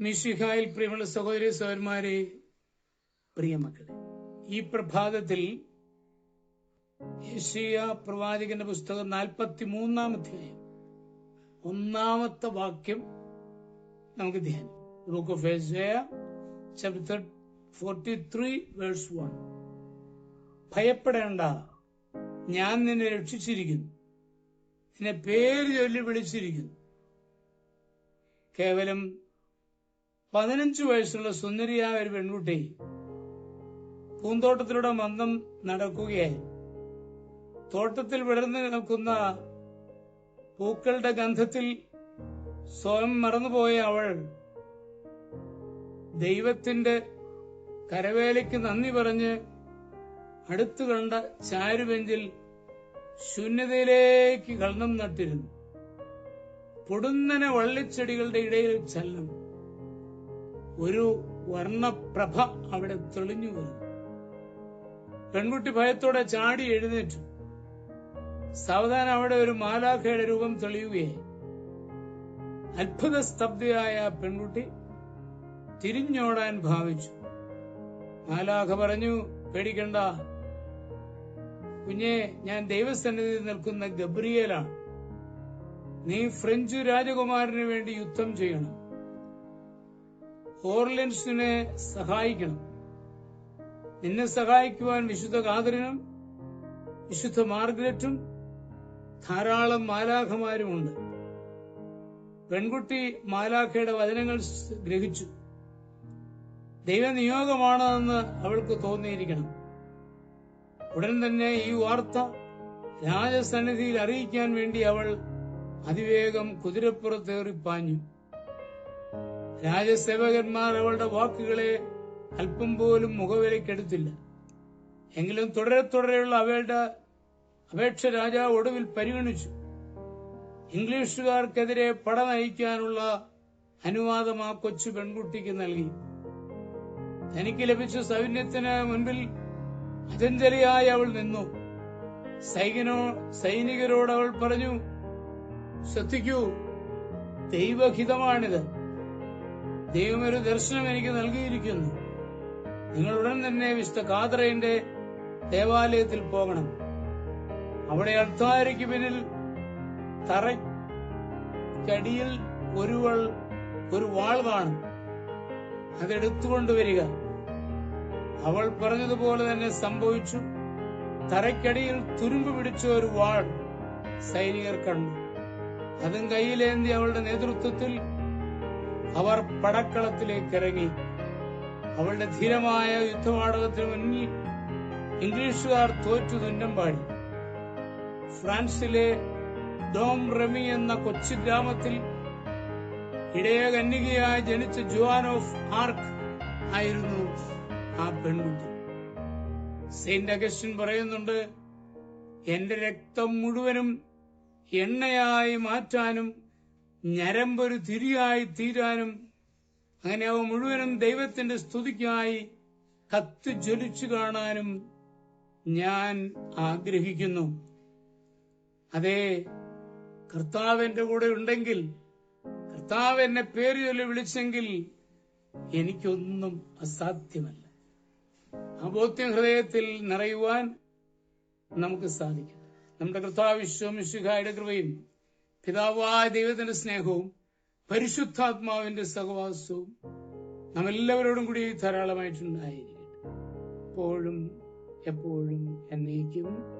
മിഷിഹായിൽ പ്രിയമുള്ള സഹോദരി സഹോദരന്മാരെ പ്രിയമക്കളെ ഈ പ്രഭാതത്തിൽ യശിയ പ്രവാചകന്റെ പുസ്തകം നാൽപ്പത്തി മൂന്നാം അധ്യായം ഒന്നാമത്തെ വാക്യം നമുക്ക് ധ്യാനം book of chapter forty three verse one ഭയപ്പെടേണ്ട ഞാൻ നിന്നെ രക്ഷിച്ചിരിക്കുന്നു. നിന്നെ പേര് ചൊല്ലി വിളിച്ചിരിക്കുന്നു. കേവലം പതിനഞ്ചു വയസ്സുള്ള സുന്ദരിയായ ഒരു പെൺകുട്ടി പൂന്തോട്ടത്തിലൂടെ മന്ദം നടക്കുകയായി. തോട്ടത്തിൽ വിടർന്നു നിൽക്കുന്ന പൂക്കളുടെ ഗന്ധത്തിൽ സ്വയം മറന്നുപോയ അവൾ ദൈവത്തിന്റെ കരവേലയ്ക്ക് നന്ദി പറഞ്ഞ് അടുത്തു കണ്ട ചാരുബെഞ്ചിൽ ശൂന്യതയിലേക്ക് കള്ളം നട്ടിരുന്നു. പൊടുന്നനെ വള്ളിച്ചെടികളുടെ ഇടയിൽ ചലനം ഒരു വർണപ്രഭ അവിടെ തെളിഞ്ഞു വരുന്നു പെൺകുട്ടി ഭയത്തോടെ ചാടി എഴുന്നേറ്റു. സാവധാനം അവിടെ ഒരു മാലാഖയുടെ രൂപം തെളിയുകയായി. അത്ഭുത സ്തബ്ധയായ പെൺകുട്ടി തിരിഞ്ഞോടാൻ ഭാവിച്ചു. മാലാഖ പറഞ്ഞു പേടിക്കണ്ട. കുഞ്ഞെ ഞാൻ ദൈവസന്നിധിയിൽ നിൽക്കുന്ന ഗബ്രിയേലാണ്. നീ ഫ്രഞ്ച് രാജകുമാരന് വേണ്ടി യുദ്ധം ചെയ്യണം. ഓർലൻസിനെ സഹായിക്കണം. നിന്നെ സഹായിക്കുവാൻ വിശുദ്ധ കാതറിനും വിശുദ്ധ മാർഗരറ്റും ധാരാളം മാലാഖമാരുമുണ്ട്. പെൺകുട്ടി മാലാഖയുടെ വചനങ്ങൾ ഗ്രഹിച്ചു. ദൈവനിയോഗമാണെന്ന് അവൾക്ക് തോന്നിയിരിക്കണം. ഉടൻ തന്നെ ഈ വാർത്ത രാജസന്നിധിയിൽ അറിയിക്കാൻ വേണ്ടി അവൾ അതിവേഗം കുതിരപ്പുറത്തേറി പാഞ്ഞു. രാജസേവകന്മാർ അവളുടെ വാക്കുകളെ അല്പം പോലും മുഖവിലക്കെടുത്തില്ല എങ്കിലും തുടരെ തുടരെയുള്ള അവളുടെ അപേക്ഷ രാജാവ് ഒടുവിൽ പരിഗണിച്ചു. ഇംഗ്ലീഷുകാർക്കെതിരെ പട നയിക്കാനുള്ള അനുവാദം ആ കൊച്ചു പെൺകുട്ടിക്ക് നൽകി. തനിക്ക് ലഭിച്ച സൈന്യത്തിന് മുൻപിൽ അചഞ്ചലിയായി അവൾ നിന്നു. സൈനികനോ സൈനികരോട് അവൾ പറഞ്ഞു ശ്രദ്ധിക്കൂ ദൈവഹിതമാണിത്. ദൈവം ഒരു ദർശനം എനിക്ക് നൽകിയിരിക്കുന്നു. നിങ്ങൾ ഉടൻ തന്നെ വിശുദ്ധ കാതറയിന്റെ ദേവാലയത്തിൽ പോകണം. അവിടെ അൾത്താരയ്ക്ക് പിന്നിൽ തറയ്ക്കടിയിൽ ഒരുവൾ ഒരു വാൾ കാണും. അതെടുത്തുകൊണ്ടുവരിക അവൾ പറഞ്ഞതുപോലെ തന്നെ സംഭവിച്ചു. തറയ്ക്കടിയിൽ തുരുമ്പ് പിടിച്ച ഒരു വാൾ സൈനികർ കണ്ടു. അതും കയ്യിലേന്തി അവളുടെ നേതൃത്വത്തിൽ അവർ പടക്കളത്തിലേക്ക് ഇറങ്ങി. അവളുടെ ധീരമായ യുദ്ധനാടകത്തിന് മുന്നിൽ ഇംഗ്ലീഷുകാർ തോറ്റു തുന്നം പാടി. ഫ്രാൻസിലെ ഡോം റെമി എന്ന കൊച്ചു ഗ്രാമത്തിൽ ഇടയ കന്യകയായി ജനിച്ച ജുവാൻ ഓഫ് ആർക്ക് ആയിരുന്നു ആ പെൺകുട്ടി. സെയിന്റ് അഗസ്റ്റിൻ പറയുന്നുണ്ട് എന്റെ രക്തം മുഴുവനും എണ്ണയായി മാറ്റാനും ഞരമ്പൊരു തിരിയായി തീരാനും അങ്ങനെ അവ മുഴുവനും ദൈവത്തിന്റെ സ്തുതിക്കായി കത്ത് ജ്വലിച്ചു കാണാനും ഞാൻ ആഗ്രഹിക്കുന്നു. അതെ കർത്താവ് എന്റെ കൂടെ ഉണ്ടെങ്കിൽ കർത്താവ് എന്നെ പേര് ചൊല്ലി വിളിച്ചെങ്കിൽ എനിക്കൊന്നും അസാധ്യമല്ല. ആ ഹൃദയത്തിൽ നിറയുവാൻ നമുക്ക് സാധിക്കും. നമ്മുടെ കർത്താവ് ശിഖായുടെ കൃപയും പിതാവായ ദൈവത്തിന്റെ സ്നേഹവും പരിശുദ്ധാത്മാവിന്റെ സഹവാസവും നമ്മെല്ലാവരോടും കൂടി ധാരാളമായിട്ടുണ്ടായിരിക്കട്ടെ. എപ്പോഴും എപ്പോഴും എന്നേക്കും